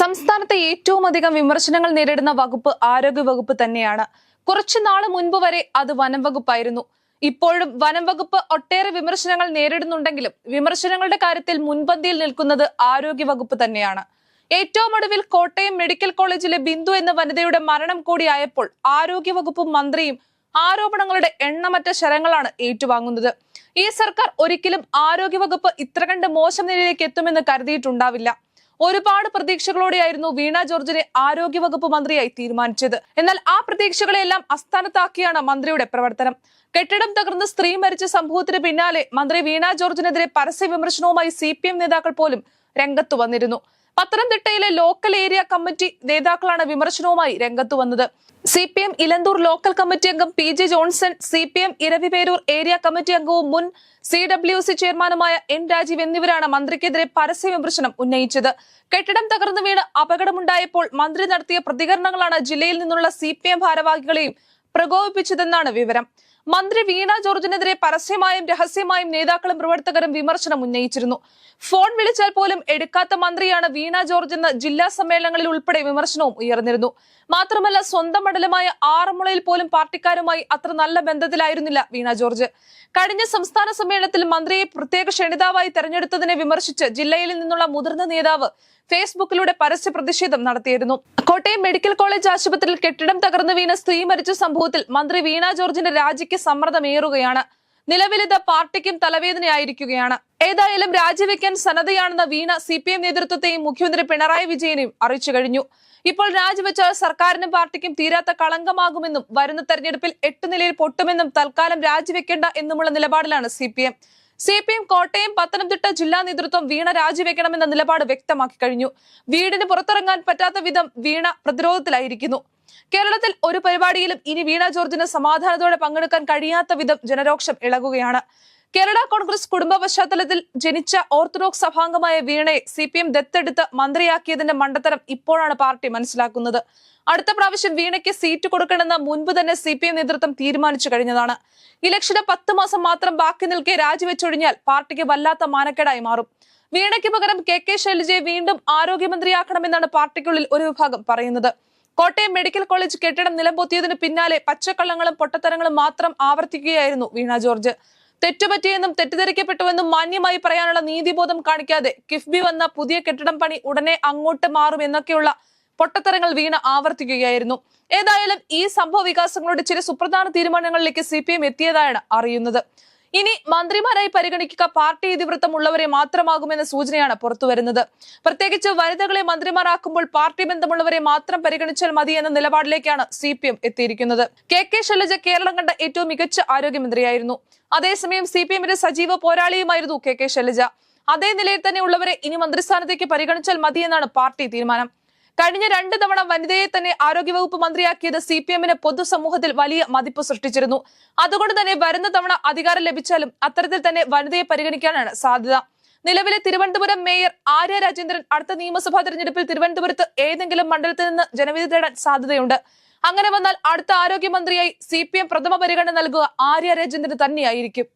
സംസ്ഥാനത്തെ ഏറ്റവും അധികം വിമർശനങ്ങൾ നേരിടുന്ന വകുപ്പ് ആരോഗ്യ വകുപ്പ് തന്നെയാണ്. കുറച്ചു നാൾ മുൻപ് വരെ അത് വനം വകുപ്പായിരുന്നു. ഇപ്പോഴും വനം വകുപ്പ് ഒട്ടേറെ വിമർശനങ്ങൾ നേരിടുന്നുണ്ടെങ്കിലും വിമർശനങ്ങളുടെ കാര്യത്തിൽ മുൻപന്തിയിൽ നിൽക്കുന്നത് ആരോഗ്യ വകുപ്പ് തന്നെയാണ്. ഏറ്റവും ഒടുവിൽ കോട്ടയം മെഡിക്കൽ കോളേജിലെ ബിന്ദു എന്ന വനിതയുടെ മരണം കൂടിയായപ്പോൾ ആരോഗ്യ വകുപ്പും മന്ത്രിയും ആരോപണങ്ങളുടെ എണ്ണമറ്റ ശരങ്ങളാണ് ഏറ്റുവാങ്ങുന്നത്. ഈ സർക്കാർ ഒരിക്കലും ആരോഗ്യ വകുപ്പ് ഇത്ര കണ്ട് മോശം നിലയിലേക്ക് എത്തുമെന്ന് കരുതിയിട്ടുണ്ടാവില്ല. ഒരുപാട് പ്രതീക്ഷകളോടെയായിരുന്നു വീണ ജോർജിനെ ആരോഗ്യവകുപ്പ് മന്ത്രിയായി തീരുമാനിച്ചത്. എന്നാൽ ആ പ്രതീക്ഷകളെല്ലാം അസ്ഥാനത്താക്കിയാണ് മന്ത്രിയുടെ പ്രവർത്തനം. കെട്ടിടം തകർന്ന് സ്ത്രീ മരിച്ച സംഭവത്തിന് പിന്നാലെ മന്ത്രി വീണ ജോർജിനെതിരെ പരസ്യ വിമർശനവുമായി സി നേതാക്കൾ പോലും രംഗത്തു വന്നിരുന്നു. പത്തനംതിട്ടയിലെ ലോക്കൽ ഏരിയ കമ്മിറ്റി നേതാക്കളാണ് വിമർശനവുമായി രംഗത്തു വന്നത്. C P M Elanthoor local committee അംഗം P J Johnson C P M Iraviperoor area committee അംഗവും മുൻ സി ഡബ്ല്യു സി ചെയർമാനുമായ എൻ രാജീവ് എന്നിവരാണ് മന്ത്രിക്കെതിരെ പരസ്യ വിമർശനം ഉന്നയിച്ചത്. കെട്ടിടം തകർന്നു വീണ് അപകടമുണ്ടായപ്പോൾ മന്ത്രി നടത്തിയ പ്രതികരണങ്ങളാണ് ജില്ലയിൽ നിന്നുള്ള സി പി എം ഭാരവാഹികളെയും പ്രകോപിപ്പിച്ചതെന്നാണ് വിവരം. മന്ത്രി വീണ ജോർജിനെതിരെ പരസ്യമായും രഹസ്യമായും നേതാക്കളും പ്രവർത്തകരും വിമർശനം ഉന്നയിച്ചിരുന്നു. ഫോൺ വിളിച്ചാൽ പോലും എടുക്കാത്ത മന്ത്രിയാണ് വീണ ജോർജ് എന്ന് ജില്ലാ സമ്മേളനങ്ങളിൽ ഉൾപ്പെടെ വിമർശനവും ഉയർന്നിരുന്നു. മാത്രമല്ല സ്വന്തം മണ്ഡലമായ ആറന്മുളയിൽ പോലും പാർട്ടിക്കാരുമായി അത്ര നല്ല ബന്ധത്തിലായിരുന്നില്ല വീണ ജോർജ്. കഴിഞ്ഞ സംസ്ഥാന സമ്മേളനത്തിൽ മന്ത്രിയെ പ്രത്യേക ക്ഷണിതാവായി തെരഞ്ഞെടുത്തതിനെ വിമർശിച്ച് ജില്ലയിൽ നിന്നുള്ള മുതിർന്ന നേതാവ് ഫേസ്ബുക്കിലൂടെ പരസ്യ പ്രതിഷേധം നടത്തിയിരുന്നു. കോട്ടയം മെഡിക്കൽ കോളേജ് ആശുപത്രിയിൽ കെട്ടിടം തകർന്നു വീണ സ്ത്രീ മരിച്ച സംഭവത്തിൽ മന്ത്രി വീണ ജോർജിന്റെ രാജിക്ക് സമ്മർദ്ദമേറുകയാണ്. നിലവിലിത് പാർട്ടിക്കും തലവേദനയായിരിക്കുകയാണ്. ഏതായാലും രാജിവെക്കാൻ സന്നദ്ധയാണെന്ന് വീണ സി പി എം നേതൃത്വത്തെയും മുഖ്യമന്ത്രി പിണറായി വിജയനെയും അറിയിച്ചു കഴിഞ്ഞു. ഇപ്പോൾ രാജിവെച്ചാൽ സർക്കാരിനും പാർട്ടിക്കും തീരാത്ത കളങ്കമാകുമെന്നും വരുന്ന തെരഞ്ഞെടുപ്പിൽ എട്ട് നിലയിൽ പൊട്ടുമെന്നും തൽക്കാലം രാജിവെക്കേണ്ട എന്നുമുള്ള നിലപാടിലാണ് C P M C P M Kottayam Pathanamthitta ജില്ലാ നേതൃത്വം വീണ രാജിവെക്കണമെന്ന നിലപാട് വ്യക്തമാക്കി കഴിഞ്ഞു. വീടിന് പുറത്തിറങ്ങാൻ പറ്റാത്ത വിധം വീണ പ്രതിരോധത്തിലായിരിക്കുന്നു. കേരളത്തിൽ ഒരു പരിപാടിയിലും ഇനി വീണ ജോർജിന് സമാധാനത്തോടെ പങ്കെടുക്കാൻ കഴിയാത്ത വിധം ജനരോക്ഷം ഇളകുകയാണ്. കേരള കോൺഗ്രസ് കുടുംബ പശ്ചാത്തലത്തിൽ ജനിച്ച ഓർത്തഡോക്സ് സഭാംഗമായ വീണയെ സി പി എം ദത്തെടുത്ത് മന്ത്രിയാക്കിയതിന്റെ മണ്ടത്തരം ഇപ്പോഴാണ് പാർട്ടി മനസ്സിലാക്കുന്നത്. അടുത്ത പ്രാവശ്യം വീണയ്ക്ക് സീറ്റ് കൊടുക്കണമെന്ന് മുൻപ് തന്നെ സി പി എം നേതൃത്വം തീരുമാനിച്ചു കഴിഞ്ഞതാണ്. ഇലക്ഷന് പത്ത് മാസം മാത്രം ബാക്കി നിൽക്കെ രാജിവെച്ചൊഴിഞ്ഞാൽ പാർട്ടിക്ക് വല്ലാത്ത മാനക്കേടായി മാറും. വീണയ്ക്ക് പകരം കെ കെ ശൈലജയെ വീണ്ടും ആരോഗ്യമന്ത്രിയാക്കണമെന്നാണ് പാർട്ടിക്കുള്ളിൽ ഒരു വിഭാഗം പറയുന്നത്. കോട്ടയം മെഡിക്കൽ കോളേജ് കെട്ടിടം നിലംപൊത്തിയതിന് പിന്നാലെ പച്ചക്കള്ളങ്ങളും പൊട്ടത്തരങ്ങളും മാത്രം ആവർത്തിക്കുകയായിരുന്നു വീണ ജോർജ്. തെറ്റുപറ്റിയെന്നും തെറ്റിദ്ധരിക്കപ്പെട്ടുവെന്നും മാന്യമായി പറയാനുള്ള നീതിബോധം കാണിക്കാതെ കിഫ്ബി വന്ന പുതിയ കെട്ടിടം പണി ഉടനെ അങ്ങോട്ട് മാറും എന്നൊക്കെയുള്ള പൊട്ടത്തരങ്ങൾ വീണ ആവർത്തിക്കുകയായിരുന്നു. ഏതായാലും ഈ സംഭവ വികാസങ്ങളുടെ ചില സുപ്രധാന തീരുമാനങ്ങളിലേക്ക് സി എത്തിയതായാണ് അറിയുന്നത്. ഇനി മന്ത്രിമാരായി പരിഗണിക്കുക പാർട്ടി ഇതിവൃത്തമുള്ളവരെ മാത്രമാകുമെന്ന സൂചനയാണ് പുറത്തുവരുന്നത് പ്രത്യേകിച്ച് വനിതകളെ മന്ത്രിമാരാക്കുമ്പോൾ പാർട്ടി ബന്ധമുള്ളവരെ മാത്രം പരിഗണിച്ചാൽ മതി എന്ന നിലപാടിലേക്കാണ് സി പി എം എത്തിയിരിക്കുന്നത്. കെ കെ ശൈലജ കേരളം കണ്ട ഏറ്റവും മികച്ച ആരോഗ്യമന്ത്രിയായിരുന്നു. അതേസമയം സി പി എമ്മിന്റെ സജീവ പോരാളിയുമായിരുന്നു കെ കെ ശൈലജ. അതേ നിലയിൽ തന്നെ ഉള്ളവരെ ഇനി മന്ത്രിസ്ഥാനത്തേക്ക് പരിഗണിച്ചാൽ മതിയെന്നാണ് പാർട്ടി തീരുമാനം. കഴിഞ്ഞ രണ്ട് തവണ വനിതയെ തന്നെ ആരോഗ്യവകുപ്പ് മന്ത്രിയാക്കിയത് സി പി എമ്മിന് പൊതുസമൂഹത്തിൽ വലിയ മതിപ്പ് സൃഷ്ടിച്ചിരുന്നു. അതുകൊണ്ട് തന്നെ വരുന്ന തവണ അധികാരം ലഭിച്ചാലും അത്തരത്തിൽ തന്നെ വനിതയെ പരിഗണിക്കാനാണ് സാധ്യത. നിലവിലെ തിരുവനന്തപുരം മേയർ ആര്യ രാജേന്ദ്രൻ അടുത്ത നിയമസഭാ തെരഞ്ഞെടുപ്പിൽ തിരുവനന്തപുരത്ത് ഏതെങ്കിലും മണ്ഡലത്തിൽ നിന്ന് ജനവിധി തേടാൻ സാധ്യതയുണ്ട്. അങ്ങനെ വന്നാൽ അടുത്ത ആരോഗ്യമന്ത്രിയായി സി പി എം പ്രഥമ പരിഗണന നൽകുക ആര്യ രാജേന്ദ്രൻ തന്നെയായിരിക്കും.